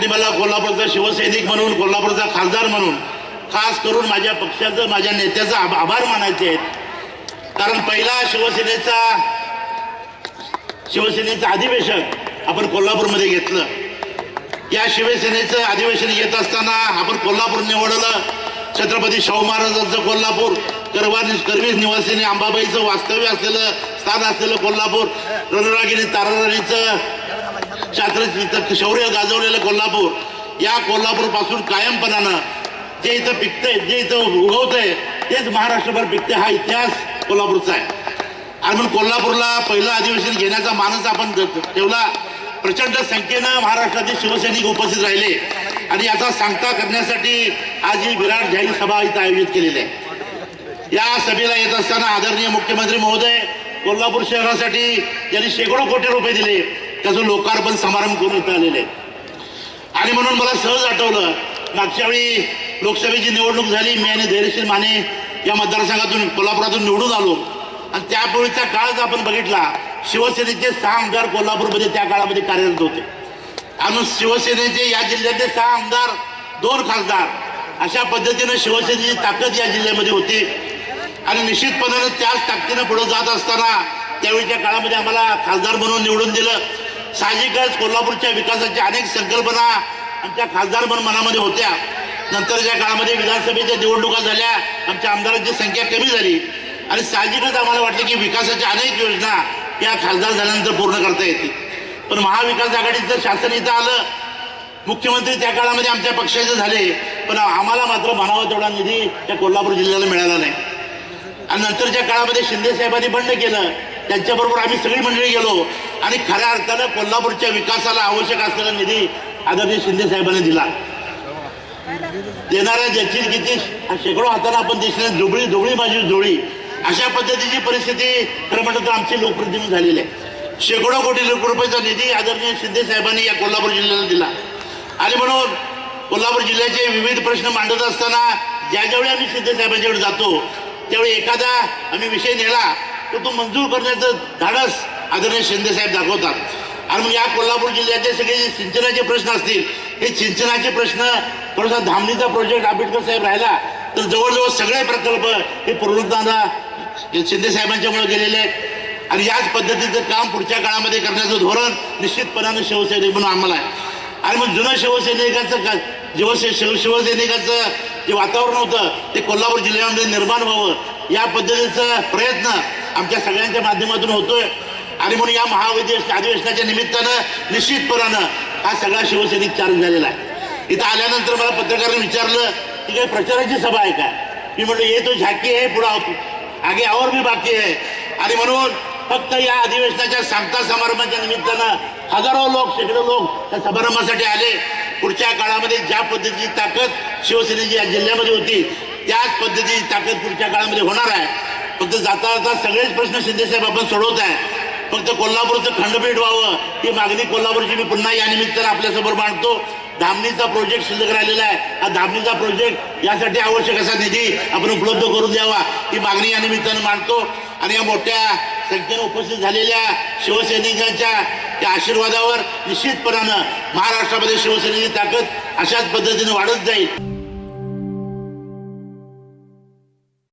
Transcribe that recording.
आणि मला कोल्हापूरचा शिवसैनिक म्हणून कोल्हापूरचा खासदार म्हणून खास करून माझ्या पक्षाचं माझ्या नेत्याचा आभ- आभार मानायचे आहेत. कारण पहिला शिवसेनेचा शिवसेनेचं अधिवेशन आपण कोल्हापूरमध्ये घेतलं. या शिवसेनेचं अधिवेशन घेत असताना आपण कोल्हापूर निवडलं. छत्रपती शाहू महाराजांचं कोल्हापूर करवा करवीस निवासीने अंबाबाईचं वास्तव्य असलेलं स्थान असलेलं कोल्हापूर रणरागिनी ताराराणीचं शास्त्र शौर्य गाजवलेलं कोल्हापूर. या कोल्हापूरपासून कायमपणानं जे इथं पिकतंय जे इथं उगवतंय तेच महाराष्ट्रभर पिकते हा इतिहास कोल्हापूरचा आहे. आणि म्हणून कोल्हापूरला पहिलं अधिवेशन घेण्याचा मानस आपण ठेवला. प्रचंड संख्येनं महाराष्ट्रातील शिवसैनिक उपस्थित राहिले. आणि याचा सांगता करण्यासाठी आज ही विराट जाहीर सभा इथं आयोजित केलेली आहे. या सभेला येत असताना आदरणीय मुख्यमंत्री महोदय कोल्हापूर शहरासाठी ज्यांनी शेकडो कोटी रुपये दिले. त्याचं लोकार्पण समारंभ करून इथं आलेले आहेत. आणि म्हणून मला सहज आठवलं मागच्या वेळी लोकसभेची निवडणूक झाली मी आणि धैर्यशील माने या मतदारसंघातून कोल्हापुरातून निवडून आलो. आणि त्यापूर्वीचा काळ जर आपण बघितला शिवसेनेचे सहा आमदार कोल्हापूरमध्ये त्या काळामध्ये कार्यरत होते. आणि शिवसेनेचे या जिल्ह्यातले सहा आमदार दोन खासदार अशा पद्धतीनं शिवसेनेची ताकद या जिल्ह्यामध्ये होती. आणि निश्चितपणानं त्याच ताकदीनं पुढे जात असताना त्यावेळीच्या काळामध्ये आम्हाला खासदार म्हणून निवडून दिलं. साहजिकच कोल्हापूरच्या विकासाच्या अनेक संकल्पना आमच्या खासदार पण मनामध्ये होत्या. नंतरच्या काळामध्ये विधानसभेच्या निवडणुका झाल्या. आमच्या आमदारांची संख्या कमी झाली. आणि साहजिकच आम्हाला वाटलं की विकासाच्या अनेक योजना या खासदार झाल्यानंतर पूर्ण करता येतील. पण महाविकास आघाडीचं शासन इथं आलं मुख्यमंत्री त्या काळामध्ये आमच्या पक्षाचे झाले. पण आम्हाला मात्र म्हणावा तेवढा निधी त्या कोल्हापूर जिल्ह्याला मिळाला नाही. आणि नंतरच्या काळामध्ये शिंदे साहेबांनी बंड केलं. त्यांच्याबरोबर आम्ही सगळी मंडळी गेलो. आणि खऱ्या अर्थानं कोल्हापूरच्या विकासाला आवश्यक असलेला निधी आदरणीय शिंदे साहेबांनी दिला. देणाऱ्या ज्याची किती शेकडो हाताने आपण दिसले झुबळी झुबळी माझी झुळी अशा पद्धतीची परिस्थिती खरं म्हटलं तर आमची लोकप्रतिनिधी झालेली आहे शेकडो कोटी रुपयाचा निधी आदरणीय शिंदे साहेबांनी या कोल्हापूर जिल्ह्याला दिला. आणि म्हणून कोल्हापूर जिल्ह्याचे विविध प्रश्न मांडत असताना ज्या ज्यावेळी आम्ही शिंदे साहेबांच्याकडे जातो त्यावेळी एखादा आम्ही विषय नेला तर तो मंजूर करण्याचं धाडस आदरणीय शिंदेसाहेब दाखवतात. आणि मग या कोल्हापूर जिल्ह्याचे सगळे जे सिंचनाचे प्रश्न असतील हे सिंचनाचे प्रश्न थोडासा धामणीचा प्रोजेक्ट आंबेडकर साहेब राहिला तर जवळजवळ सगळे प्रकल्प हे पूर्णतः शिंदेसाहेबांच्यामुळे गेलेले आहेत. आणि याच पद्धतीचं काम पुढच्या काळामध्ये करण्याचं धोरण निश्चितपणानं शिवसैनिक म्हणून आम्हाला आहे. आणि मग जुनं शिवसैनिकाचं का शिवसे शिव शिवसैनिकाचं जे वातावरण होतं ते कोल्हापूर जिल्ह्यामध्ये निर्माण व्हावं या पद्धतीचा प्रयत्न आमच्या सगळ्यांच्या माध्यमातून होतोय. आणि म्हणून या महाविद्यालय अधिवेशनाच्या निमित्तानं निश्चितपणानं हा सगळा शिवसैनिक चार्ज झालेला आहे. इथं आल्यानंतर मला पत्रकारांनी विचारलं की काही प्रचाराची सभा आहे का? मी म्हटलं ये तो झाकी आहे पुढं आगे और मी बाकी आहे. आणि म्हणून फक्त या अधिवेशनाच्या सांगता समारंभाच्या निमित्तानं हजारो लोक शेकडो लोक त्या समारंभासाठी आले. पुढच्या काळामध्ये ज्या पद्धतीची ताकद शिवसेनेची या जिल्ह्यामध्ये होती त्याच पद्धतीची ताकद पुढच्या काळामध्ये होणार आहे. फक्त जाता जाता सगळेच प्रश्न शिंदेसाहेब आपण सोडवत आहे. फक्त कोल्हापूरचं खंडपीठ व्हावं. ही मागणी कोल्हापूरची मी पुन्हा या निमित्तानं आपल्यासमोर मांडतो. धामणीचा प्रोजेक्ट शिल्लक राहिलेला आहे. हा धामणीचा प्रोजेक्ट यासाठी आवश्यक असा निधी आपण उपलब्ध करून द्यावा. ही मागणी या निमित्तानं मांडतो. आणि या मोठ्या संख्येनं उपस्थित झालेल्या शिवसैनिकांच्या त्या आशीर्वादावर निश्चितपणानं महाराष्ट्रामध्ये शिवसेनेची ताकद अशाच पद्धतीने वाढत जाईल.